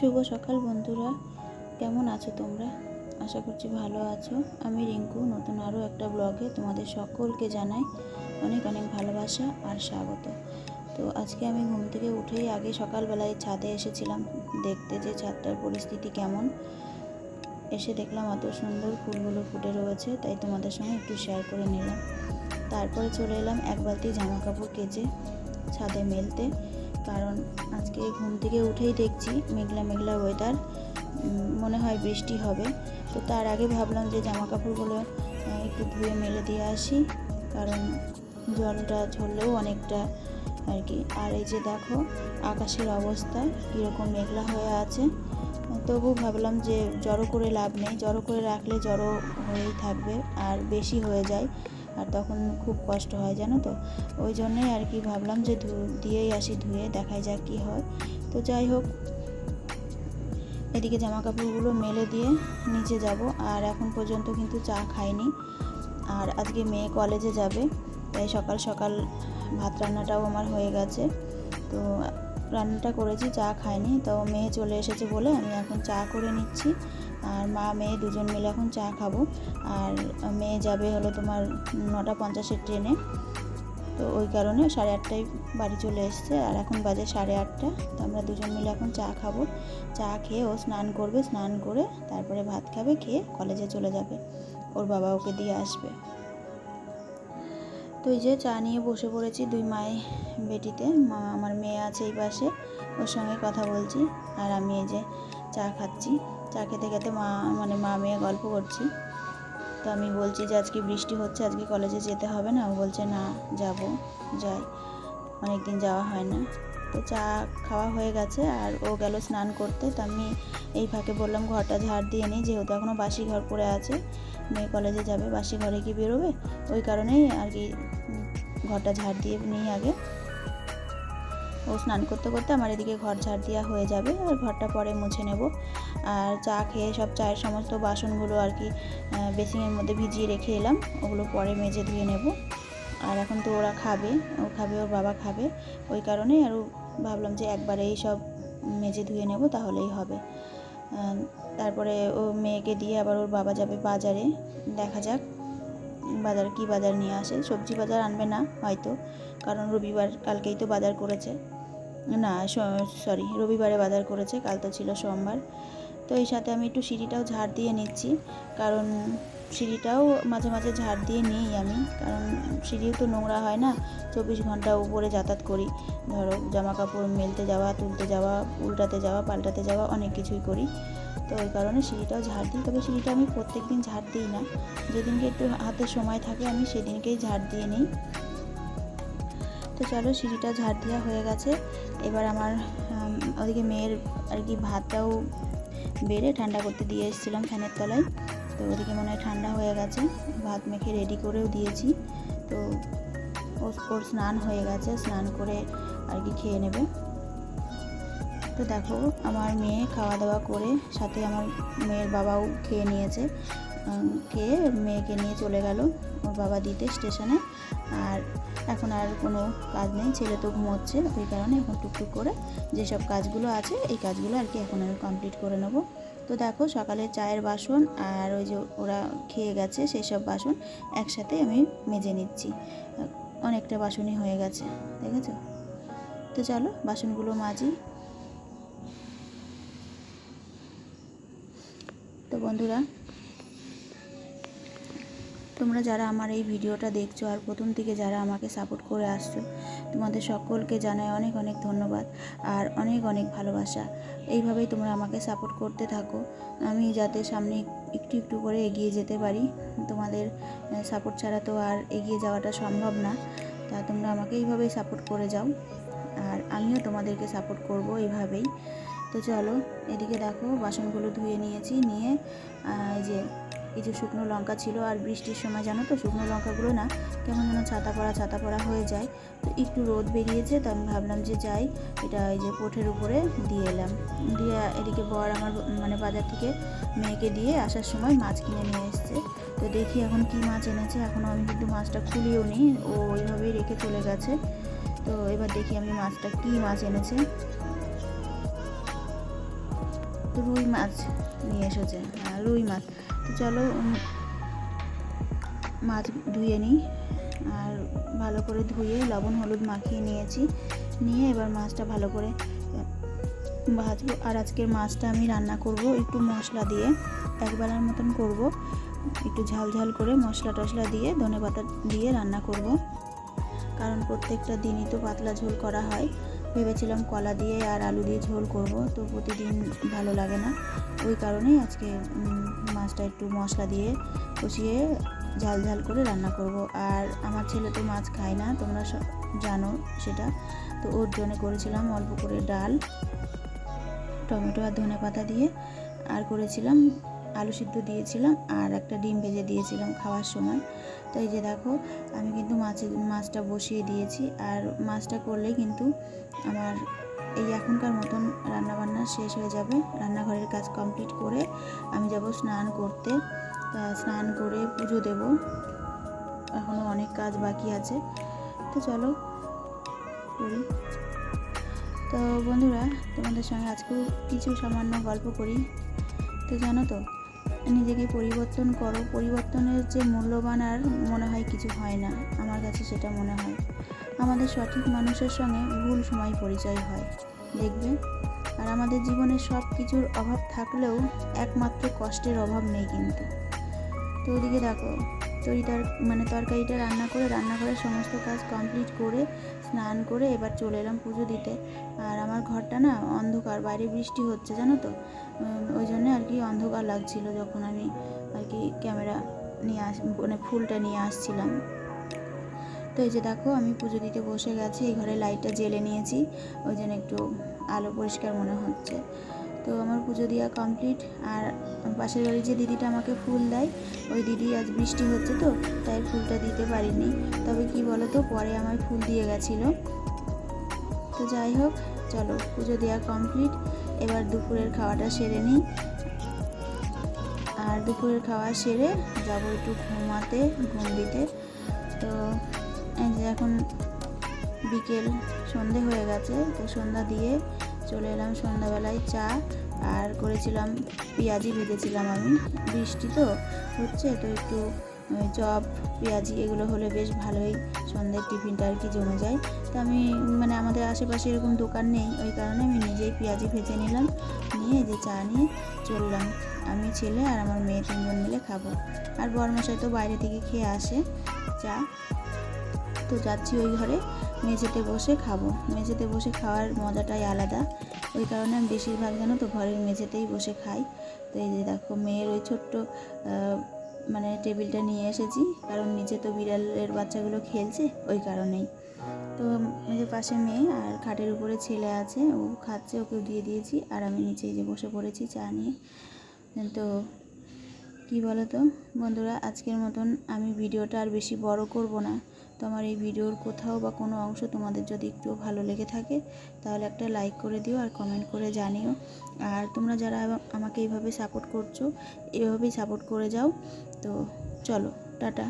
শুভ সকাল বন্ধুরা। কেমন আছো তোমরা? আশা করছি ভালো আছো। আমি রিঙ্কু, নতুন আরও একটা ব্লগে তোমাদের সকলকে জানাই অনেক অনেক ভালোবাসা আর স্বাগত। তো আজকে আমি ঘুম থেকে উঠেই আগে সকালবেলায় ছাদে এসেছিলাম দেখতে যে ছাদটার পরিস্থিতি কেমন। এসে দেখলাম অত সুন্দর ফুলগুলো ফুটে রয়েছে, তাই তোমাদের সঙ্গে একটু শেয়ার করে নিলাম। তারপরে চলে এলাম এক বালতি জামা কাপড় কেচে ছাদে মেলতে। কারণ আজকে ঘুম থেকে উঠেই দেখছি মেঘলা মেঘলা ওয়েদার মনে হয় বৃষ্টি হবে। তো তার আগে ভাবলাম যে জামা কাপড়গুলো একটু ধুয়ে মেলে দিয়ে আসি, কারণ জলটা ঝরলেও অনেকটা আর কি। আর এই যে দেখো, আকাশের অবস্থা কীরকম মেঘলা হয়ে আছে। তবু ভাবলাম যে জড়ো করে লাভ নেই, জড়ো করে রাখলে জড়ো হয়েই থাকবে, আর বেশি হয়ে যায়। আর তখন খুব কষ্ট হয়, জানো তো? ওই জন্যই আর কি ভাবলাম যে দিয়েই আসি, ধুয়ে দেখাই যাক কী হয়। তো যাই হোক, এদিকে জামা কাপড়গুলো মেলে দিয়ে নিচে যাব। আর এখন পর্যন্ত কিন্তু চা খাইনি। আর আজকে মেয়ে কলেজে যাবে, তাই সকাল সকাল ভাত রান্নাটাও আমার হয়ে গেছে। তো রান্নাটা করেছি, চা খাইনি। তো মেয়ে চলে এসেছে বলে আমি এখন চা করে নিচ্ছি। আর মা, মেয়ে দুজন মিলে এখন চা খাব। আর মেয়ে যাবে হলো তোমার নটা পঞ্চাশের ট্রেনে। তো ওই কারণে সাড়ে আটটায় বাড়ি চলে এসছে। আর এখন বাজে সাড়ে আটটা। তো আমরা দুজন মিলে এখন চা খাব। চা খেয়ে ও স্নান করবে, স্নান করে তারপরে ভাত খাবে, খেয়ে কলেজে চলে যাবে। ওর বাবা ওকে দিয়ে আসবে। তো এই যে চা নিয়ে বসে পড়েছি দুই মায়ের বেটিতে। মা, আমার মেয়ে আছে এই পাশে। ওর সঙ্গে কথা বলছি। আর আমি এই যে চা খাচ্ছি। চা খেতে খেতে মা মানে মা মেয়ে গল্প করছি। তো আমি বলছি যে আজকে বৃষ্টি হচ্ছে, আজকে কলেজে যেতে হবে না? ও বলছে, না, যাব, যাই। অনেক দিন যাওয়া হয় না। তো চা খাওয়া হয়ে গেছে আর ও গেল স্নান করতে। তো আমি এই ফাঁকে বললাম, ঘরটা ঝাড় দিয়ে নিই যেহেতু এখনও বাসি ঘর পড়ে আছে, মেয়ে কলেজে যাবে, বাসি ঘরে কি বেরোবে? ওই কারণেই আর কি ঘরটা ঝাড় দিয়ে নিই আগে। ও স্নান করতে করতে আমার এদিকে ঘর ঝাড় দেওয়া হয়ে যাবে, আর ঘরটা পরে মুছে নেব। আর চা খেয়ে সব চায়ের সমস্ত বাসনগুলো আর কি বেসিংয়ের মধ্যে ভিজিয়ে রেখে এলাম, ওগুলো পরে মেজে ধুয়ে নেব। আর এখন তো ওরা খাবে, ও খাবে, ওর বাবা খাবে, ওই কারণেই আরও ভাবলাম যে একবারে এই সব মেজে ধুয়ে নেব, তাহলেই হবে। তারপরে ও মেয়েকে দিয়ে আবার ওর বাবা যাবে বাজারে, দেখা যাক। বাজার কি বাজার নিয়ে আসে? সবজি বাজার আনবে না হয়তো, কারণ রবিবার কালকেই তো বাজার করেছে। না সরি রবিবারে বাজার করেছে, কাল তো ছিল সোমবার। তো এই সাথে আমি একটু সিঁড়িটাও ঝাড় দিয়ে নিচ্ছি, কারণ সিঁড়িটাও মাঝে মাঝে ঝাড় দিয়ে নিই আমি, কারণ সিঁড়িও তো নোংরা হয় না। চব্বিশ ঘণ্টা উপরে যাতায়াত করি, ধরো জামা কাপড় মেলতে যাওয়া, তুলতে যাওয়া, উল্টাতে যাওয়া, পাল্টাতে যাওয়া, অনেক কিছুই করি। তো ওই কারণে সিঁড়িটাও ঝাড় দিই। তবে সিঁড়িটা আমি প্রত্যেক দিন ঝাড় দিই না। যেদিনকে একটু হাতে সময় থাকে, আমি সেদিনকেই ঝাড় দিয়ে নিই। তো চলো সিঁড়িটা ঝাড় দেওয়া হয়ে গেছে। এবার আমার ওদিকে মেয়ের আর কি ভাতটাও বেড়ে ঠান্ডা করতে দিয়ে এসেছিলাম ফ্যানের তলায়। তো ওদিকে মনে হয় ঠান্ডা হয়ে গেছে। ভাত মেখে রেডি করেও দিয়েছি। তো ওর স্নান হয়ে গেছে। স্নান করে আর কি খেয়ে নেবে। তো দেখো, আমার মেয়ে খাওয়া দাওয়া করে সাথে আমার মেয়ের বাবাও খেয়ে নিয়েছে। খেয়ে মেয়েকে নিয়ে চলে গেল ওর বাবা দিতে স্টেশনে। আর এখন আর কোনো কাজ নেই, ছেলে তো ঘুমোচ্ছে। ওই কারণে এখন টুকটুক করে যেসব কাজগুলো আছে, এই কাজগুলো আর কি এখন আমি কমপ্লিট করে নেব। তো দেখো, সকালে চায়ের বাসন আর ওই যে ওরা খেয়ে গেছে, সেই সব বাসন একসাথে আমি মেজে নিচ্ছি। অনেকটা বাসনই হয়ে গেছে, দেখেছ? তো চলো, বাসনগুলো মাজি। বন্ধুরা। তোমরা যারা আমার এই ভিডিওটা দেখছ আর প্রথম থেকে যারা আমাকে সাপোর্ট করে আসছো, তোমাদের সকলকে জানাই অনেক অনেক ধন্যবাদ আর অনেক অনেক ভালোবাসা। এইভাবেই তোমরা আমাকে সাপোর্ট করতে থাকো। আমি যাতে সামনে একটু একটু করে এগিয়ে যেতে পারি। তোমাদের সাপোর্ট ছাড়া তো আর এগিয়ে যাওয়াটা সম্ভব না। তা তোমরা আমাকে এইভাবেই সাপোর্ট করে যাও। আর আমিও তোমাদেরকে সাপোর্ট করব এইভাবেই। তো চলো, এদিকে দেখো, বাসনগুলো ধুয়ে নিয়েছি, নিয়ে এই যে কিছু শুকনো লঙ্কা ছিল আর বৃষ্টির সময়, জানো তো, শুকনো লঙ্কাগুলো না কেমন যেন ছাতা পড়া ছাতা পড়া হয়ে যায়। তো একটু রোদ বেরিয়েছে, তো আমি ভাবলাম যে যাই, এটা এই যে পোঠের উপরে দিয়ে এলাম। দিয়ে এদিকে বর আমার মানে বাজার থেকে মেয়েকে দিয়ে আসার সময় মাছ কিনে নিয়ে এসছে। তো দেখি এখন কি মাছ এনেছে এখনও আমি কিন্তু মাছটা খুলিও নি, ও ওইভাবেই রেখে চলে গেছে। তো এবার দেখি আমি মাছটা কি মাছ এনেছে। রুই মাছ নিয়ে এসেছে হ্যাঁ রুই মাছ। তো চলো মাছ ধুয়ে নিই। আর ভালো করে ধুয়ে লবণ, হলুদ মাখিয়ে নিয়েছি। নিয়ে এবার মাছটা ভালো করে ভাজবো। আর আজকের মাছটা আমি রান্না করব একটু মশলা দিয়ে, একবেলার মতন করব। একটু ঝাল ঝাল করে মশলা টশলা দিয়ে ধনে পাতা দিয়ে রান্না করব। কারণ প্রত্যেকটা দিনই তো পাতলা ঝোল করা হয়। ভেবেছিলাম কলা দিয়ে আর আলু দিয়ে ঝোল করব, তো প্রতিদিন ভালো লাগে না। ওই কারণেই আজকে মাছটা একটু মশলা দিয়ে কষিয়ে ঝাল ঝাল করে রান্না করব। আর আমার ছেলে তো মাছ খায় না, তোমরা জানো সেটা। তো ওর জন্য করেছিলাম অল্প করে ডাল, টমেটো আর ধনে পাতা দিয়ে। আর করেছিলাম আলু সিদ্ধ দিয়েছিলাম আর একটা ডিম ভেজে দিয়েছিলাম খাওয়ার সময়। তো এই যে দেখো, আমি কিন্তু মাছের মাছটা বসিয়ে দিয়েছি আর মাছটা করলে কিন্তু আমার এই এখনকার মতন রান্নাবান্না শেষ হয়ে যাবে। রান্নাঘরের কাজ কমপ্লিট করে আমি যাব স্নান করতে। স্নান করে পুজো দেব। এখনও অনেক কাজ বাকি আছে। তো চলো করি। তো বন্ধুরা, তোমাদের সঙ্গে আজকেও কিছু সামান্য গল্প করি। তো জানো তো নিজেকে পরিবর্তন করো। পরিবর্তনের যে মূল্যবান আর মনে হয় কিছু হয় না, আমার কাছে সেটা মনে হয়। আমাদের সঠিক মানুষের সঙ্গে ভুল সময় পরিচয় হয়, দেখবে? আর আমাদের জীবনে সব কিছুর অভাব থাকলেও একমাত্র কষ্টের অভাব নেই কিন্তু। তো ওদিকে দেখো তরিটার মানে তরকারিটা রান্না করে রান্নাঘরের সমস্ত কাজ কমপ্লিট করে, স্নান করে এবার চলে এলাম পুজো দিতে। আর আমার ঘরটা না অন্ধকার, বাইরে বৃষ্টি হচ্ছে, জানো তো? ওই জন্য আর কি অন্ধকার লাগছিল যখন আমি আর কি ক্যামেরা নিয়ে আস মানে ফুলটা নিয়ে আসছিলাম। তো এই যে দেখো, আমি পুজো দিতে বসে গেছি, এই ঘরে লাইটটা জ্বেলে নিয়েছি, ওই জন্য একটু আলো পরিষ্কার মনে হচ্ছে। তো আমার পুজো দেওয়া কমপ্লিট আর পাশের বাড়ির যে দিদিটা আমাকে ফুল দেয়, ওই দিদি আজ বৃষ্টি হচ্ছে তো, তাই ফুলটা দিতে পারিনি। তবে কি বলো তো পরে আমার ফুল দিয়ে গেছিল। তো যাই হোক, চলো পুজো দেওয়া কমপ্লিট এবার দুপুরের খাওয়াটা সেরে নিই। আর দুপুরের খাওয়া সেরে যাব একটু ঘুমাতে, ঘুম দিতে। তো এখন বিকেল, সন্ধে হয়ে গেছে, তো সন্ধ্যা দিয়ে চলে এলাম সন্ধ্যাবেলায় চা আর করেছিলাম পেঁয়াজি ভেজেছিলাম আমি। বৃষ্টি তো হচ্ছে, তো একটু চপ, পেঁয়াজি এগুলো হলে বেশ ভালোই সন্ধ্যের টিফিনটা আর কি জমে যায়। তো আমি মানে আমাদের আশেপাশে এরকম দোকান নেই, ওই কারণে আমি নিজেই পেঁয়াজি ভেজে নিলাম, নিয়ে যে চা নিয়ে চললাম। আমি ছেলে আর আমার মেয়ে তিনজন মিলে খাব। আর বরমশাই তো বাইরে থেকে খেয়ে আসে চা। তো যাচ্ছি ওই ঘরে। মেঝেতে বসে খাব। মেঝেতে বসে খাওয়ার মজাটাই আলাদা। ওই কারণে আমি বেশিরভাগ জানো তো ঘরের মেঝেতেই বসে খাই। তো এই যে দেখো, মেয়ের ওই ছোট্ট মানে টেবিলটা নিয়ে এসেছি। কারণ নিচে তো বিড়ালের বাচ্চাগুলো খেলছে, ওই কারণেই। তো মেঝের পাশে মেয়ে আর খাটের উপরে ছেলে আছে, ও খাচ্ছে, ওকে দিয়ে দিয়েছি। আর আমি নিচে যে বসে পড়েছি চা নিয়ে। তো কি বলো তো বন্ধুরা, আজকের মতন আমি ভিডিওটা আর বেশি বড় করব না। তো আমার এই ভিডিওর কোথাও বা কোনো অংশ তোমাদের যদি একটু ভালো লেগে থাকে, তাহলে একটা লাইক করে দিও আর কমেন্ট করে জানিও। আর তোমরা যারা আমাকে এইভাবে সাপোর্ট করছ এভাবেই সাপোর্ট করে যাও। তো চলো, টাটা।